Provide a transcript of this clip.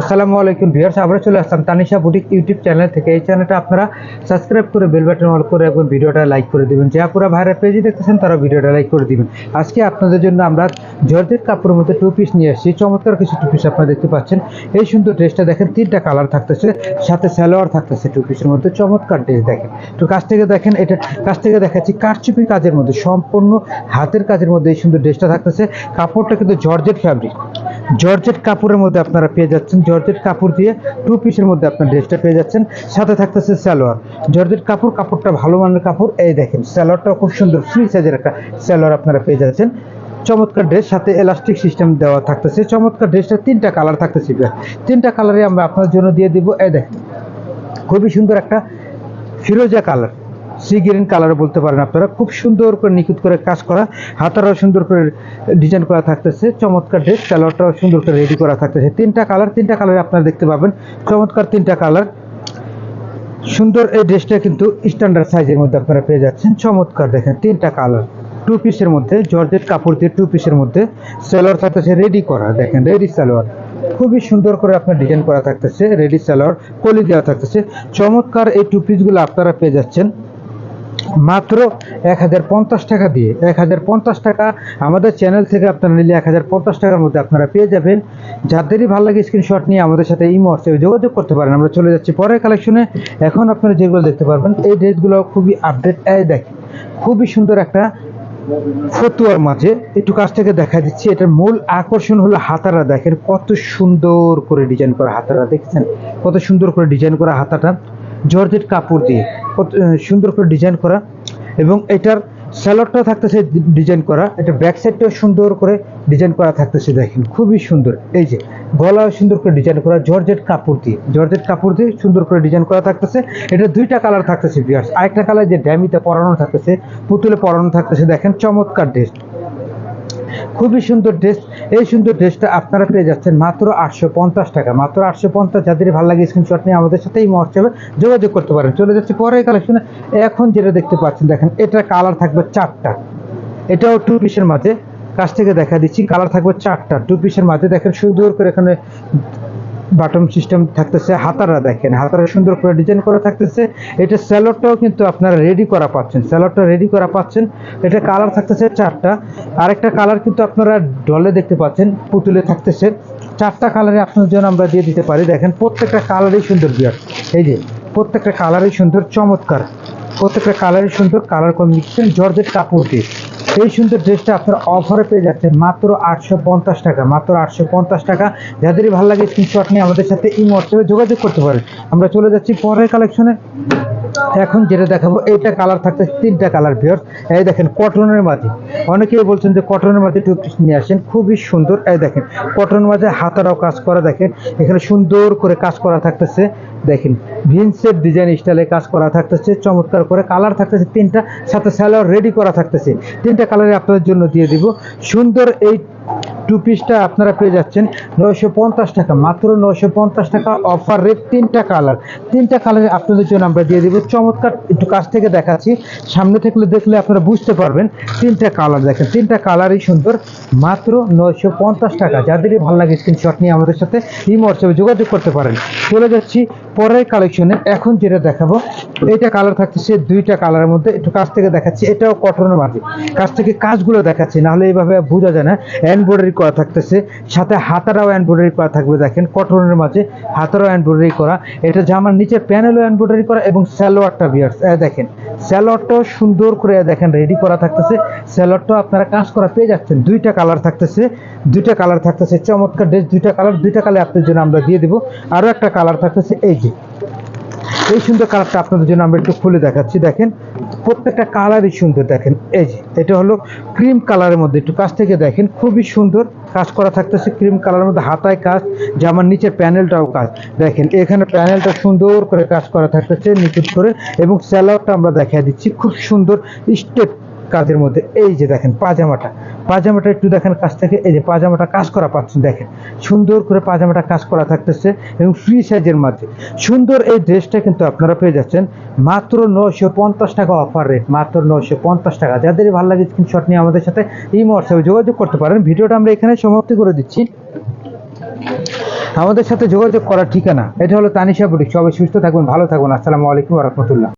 আসসালামু আলাইকুম ভিউয়ার্স আমরা চলে আসলাম তানিশা বুটিক ইউটিউব চ্যানেল থেকে। এই চ্যানেলটা আপনারা সাবস্ক্রাইব করে বেল বাটন অল করে এবং ভিডিওটা লাইক করে দিবেন। যে আপুরা ভাইরা পেজে দেখতেছেন তারা ভিডিওটা লাইক করে দিবেন। আজকে আপনাদের জন্য আমরা জর্জেট কাপড়ের মধ্যে টু পিস নিয়ে আসছি। চমৎকার কিছু টু পিস আপনারা দেখতে পাচ্ছেন। এই সুন্দর ড্রেসটা দেখেন, তিনটা কালার থাকতেছে, সাথে সালোয়ার থাকতেছে টু পিসের মধ্যে। চমৎকার ড্রেস দেখেন। তো কাছ থেকে দেখেন, এটা কাছ থেকে দেখাচ্ছি কারচুপি কাজের মধ্যে, সম্পূর্ণ হাতের কাজের মধ্যে এই সুন্দর ড্রেসটা থাকতেছে। কাপড়টা কিন্তু জর্জেট ফ্যাব্রিক জর্জেট কাপড়ের মধ্যে আপনারা পেয়ে যাচ্ছেন। জর্জেট কাপড় দিয়ে টু পিসের মধ্যে আপনার ড্রেসটা পেয়ে যাচ্ছেন। সাথে থাকতেছে সালোয়ার। জর্জেট কাপড় কাপড়টা ভালো মানের কাপড়। এই দেখেন, সালোয়ারটাও খুব সুন্দর ফ্রি সাইজের একটা সালোয়ার আপনারা পেয়ে যাচ্ছেন। চমৎকার ড্রেস সাথে এলাস্টিক সিস্টেম দেওয়া থাকতেছে। চমৎকার ড্রেসটা তিনটা কালার থাকতেছে তিনটা কালারে আমরা আপনার জন্য দিয়ে দিব। এই দেখেন, খুবই সুন্দর একটা ফিরোজা কালার সি গ্রিন কালার বলতে পারেন আপনারা। খুব সুন্দর করে নিখুঁত করে কাজ করা, হাতারাও সুন্দর করে ডিজাইন করা থাকতেছে, চমৎকার ড্রেস কালারটাও সুন্দর করে রেডি করা থাকতেছে। তিনটা কালার তিনটা কালারে আপনারা দেখতে পাবেন। চমৎকার তিনটা কালার সুন্দর এই ড্রেসটা কিন্তু স্ট্যান্ডার্ড সাইজের মধ্যে আপনারা পেয়ে যাচ্ছেন। চমৎকার দেখেন, তিনটা কালার টু পিসের মধ্যে, জর্জেট কাপড় দিয়ে টু পিসের মধ্যে সালোয়ার থাকতেছে রেডি করা। দেখেন রেডি সালোয়ার খুবই সুন্দর করে আপনার ডিজাইন করা থাকতেছে রেডি সালোয়ার কলি দেওয়া থাকতেছে। চমৎকার এই টু পিসগুলো আপনারা পেয়ে যাচ্ছেন। মাত্র এক হাজার পঞ্চাশ টাকা দিয়ে, এক হাজার পঞ্চাশ টাকা আমাদের চ্যানেল থেকে আপনারা নিলে এক হাজার পঞ্চাশ টাকার মধ্যে আপনারা পেয়ে যাবেন। যাদেরই ভালো লাগে স্ক্রিনশট নিয়ে আমাদের সাথে এই মুহূর্তে যোগাযোগ করতে পারেন। আমরা চলে যাচ্ছি পরের কালেকশনে এখন আপনারা যেগুলো দেখতে পারবেন, এই ড্রেসগুলো খুবই আপডেট এই দেখেন, খুবই সুন্দর একটা ফতুয়ার মাঝে। একটু কাছ থেকে দেখা দিচ্ছি, এটার মূল আকর্ষণ হলো হাতারা দেখেন কত সুন্দর করে ডিজাইন করা হাতারা দেখছেন? কত সুন্দর করে ডিজাইন করা হাতাটা। জর্জেট কাপড় দিয়ে। সুন্দর করে ডিজাইন করা। এবং এটার স্যালোডটা থাকতেছে ডিজাইন করা। এটা ব্যাক সাইডটাও সুন্দর করে ডিজাইন করা থাকতেছে, দেখেন। খুবই সুন্দর। এই যে, গলাও সুন্দর করে ডিজাইন করা জর্জেট কাপড় দিয়ে। জর্জেট কাপড় দিয়ে সুন্দর করে ডিজাইন করা থাকতেছে। এটা দুইটা কালার থাকতেছে বিয়ার্স আরেকটা কালার যে ড্যামিতে পরানো থাকতেছে, পুতুলে পরানো থাকতেছে, দেখেন। চমৎকার ড্রেস খুবই সুন্দর ড্রেস এই সুন্দর ড্রেসটা আপনারা পেয়ে যাচ্ছেন মাত্র আটশো পঞ্চাশ টাকা। মাত্র আটশো পঞ্চাশ যাদের ভালো লাগে স্ক্রিনশট নিয়ে আমাদের সাথে এই মহোৎসবে যোগাযোগ করতে পারেন। চলে যাচ্ছে পরের কালেকশনে এখন যেটা দেখতে পাচ্ছেন, দেখেন, এটা কালার থাকবে চারটা। এটাও টু পিসের মাঝে। কাছ থেকে দেখা দিচ্ছি কালার থাকবে চারটা। টু পিসের মাঝে, দেখেন, সুন্দর করে এখানে বাটন সিস্টেম থাকতেছে, হাতারা দেখেন, হাতারা সুন্দর করে ডিজাইন করা থাকতেছে। এটা স্যালোডটাও কিন্তু আপনারা রেডি করা পাচ্ছেন স্যালোডটা রেডি করা পাচ্ছেন। এটা কালার থাকতেছে চারটা, আরেকটা কালার কিন্তু আপনারা ডলে দেখতে পাচ্ছেন, পুতুলে থাকতেছে। চারটা কালারে আপনার জন্য আমরা দিয়ে দিতে পারি। দেখেন, প্রত্যেকটা কালারই সুন্দর বিয়ার এই যে, প্রত্যেকটা কালারই সুন্দর, চমৎকার। প্রত্যেকটা কালারই সুন্দর কালার কম্বিনেশন জর্জের কাপড় দিয়ে। এই সুন্দর ড্রেসটা আপনারা অফারে পেয়ে যাচ্ছেন মাত্র আটশো পঞ্চাশ টাকা, মাত্র আটশো পঞ্চাশ টাকা। যাদেরই ভালো লাগে স্ক্রিনশট নিয়ে আমাদের সাথে এই হোয়াটসঅ্যাপে যোগাযোগ করতে পারেন। আমরা চলে যাচ্ছি পরের কালেকশনে এখন যেটা দেখাবো, এইটা কালার থাকতে তিনটা কালার ভিওর এই দেখেন কটনের মাঝে অনেকেই বলছেন যে কটনের মাঝে টু পিস নিয়ে আসেন, খুবই সুন্দর। এই দেখেন কটনের মাঝে হাতারাও কাজ করা, দেখেন। এখানে সুন্দর করে কাজ করা থাকতেছে, দেখেন। ভিনসের ডিজাইন স্টাইলে কাজ করা থাকতেছে, চমৎকার করে কালার থাকতেছে তিনটা, সাথে স্যালোয়ার রেডি করা থাকতেছে। তিনটা কালারে আপনাদের জন্য দিয়ে দিব। সুন্দর এই টু পিসটা আপনারা পেয়ে যাচ্ছেন নয়শো পঞ্চাশ টাকা, মাত্র নয়শো পঞ্চাশ টাকা অফার রেট তিনটা কালার তিনটা কালারে আপনাদের জন্য আমরা দিয়ে দিব। চমৎকার একটু কাছ থেকে দেখাচ্ছি। সামনে থেকে দেখলে আপনারা বুঝতে পারবেন, তিনটা কালার দেখেন। তিনটা কালারই সুন্দর, মাত্র নয়শো পঞ্চাশ টাকা। যাদেরই ভালো লাগে স্ক্রিনশট নিয়ে আমাদের সাথে এই হোয়াটসঅ্যাপে যোগাযোগ করতে পারেন। চলে যাচ্ছি পরের কালেকশনে এখন যেটা দেখাবো, এইটা কালার থাকতেছে দুইটা কালারের মধ্যে। একটু কাছ থেকে দেখাচ্ছি, এটাও কটনের মাঝে কাছ থেকে কাজগুলো দেখাচ্ছি, নাহলে এইভাবে বোঝা যায় না। এনব্রয়ডারি করা থাকতেছে, সাথে হাতারাও এনব্রয়ডারি করা থাকবে, দেখেন কটনের মাঝে হাতারাও এনব্রয়ডারি করা। এটা জামার নিচের প্যানেলও এনব্রয়ডারি করা এবং স্যালোয়ারটা বিয়ার্স দেখেন স্যালোয়ারটাও সুন্দর করে দেখেন রেডি করা থাকতেছে। স্যালোয়ারটাও আপনারা কাজ করা পেয়ে যাচ্ছেন। দুইটা কালার থাকতেছে, দুইটা কালার থাকতেছে, চমৎকার ড্রেস দুইটা কালার দুইটা কালার আপনার জন্য আমরা দিয়ে দেবো। আরও একটা কালার থাকতেছে, এই এই সুন্দর কালারটা আপনাদের জন্য আমরা একটু খুলে দেখাচ্ছি। দেখেন, প্রত্যেকটা কালারই সুন্দর, দেখেন। এই যে, এটা হলো ক্রিম কালারের মধ্যে। একটু কাছ থেকে দেখেন, খুবই সুন্দর কাজ করা থাকতেছে ক্রিম কালারের মধ্যে, হাতায় কাজ, জামার নিচের প্যানেলটাও কাজ। দেখেন, এখানে প্যানেলটা সুন্দর করে কাজ করা থাকতেছে, নিখুঁত করে। এবং স্যালাডটা আমরা দেখা দিচ্ছি, খুব সুন্দর স্টেপ কাজের মধ্যে, এই যে দেখেন পাজামাটা পাজামাটা একটু দেখেন কাছ থেকে, এই যে পাজামাটা কাজ করা পাচ্ছেন, দেখেন, সুন্দর করে পাজামাটা কাজ করা থাকতেছে এবং ফ্রি সাইজের মাঝে সুন্দর এই ড্রেসটা কিন্তু আপনারা পেয়ে যাচ্ছেন মাত্র নশো পঞ্চাশ টাকা অফার রেট মাত্র নশো পঞ্চাশ টাকা। যাদের ভালো লাগে স্ক্রিনশট নিয়ে আমাদের সাথে এই হোয়াটসঅ্যাপে যোগাযোগ করতে পারেন। ভিডিওটা আমরা এখানে সমাপ্তি করে দিচ্ছি। আমাদের সাথে যোগাযোগ করার ঠিকানা, এটা হলো তানিশা বুটিক সবাই সুস্থ থাকবেন, ভালো থাকবেন। আসসালামু আলাইকুম রহমতুল্লাহ।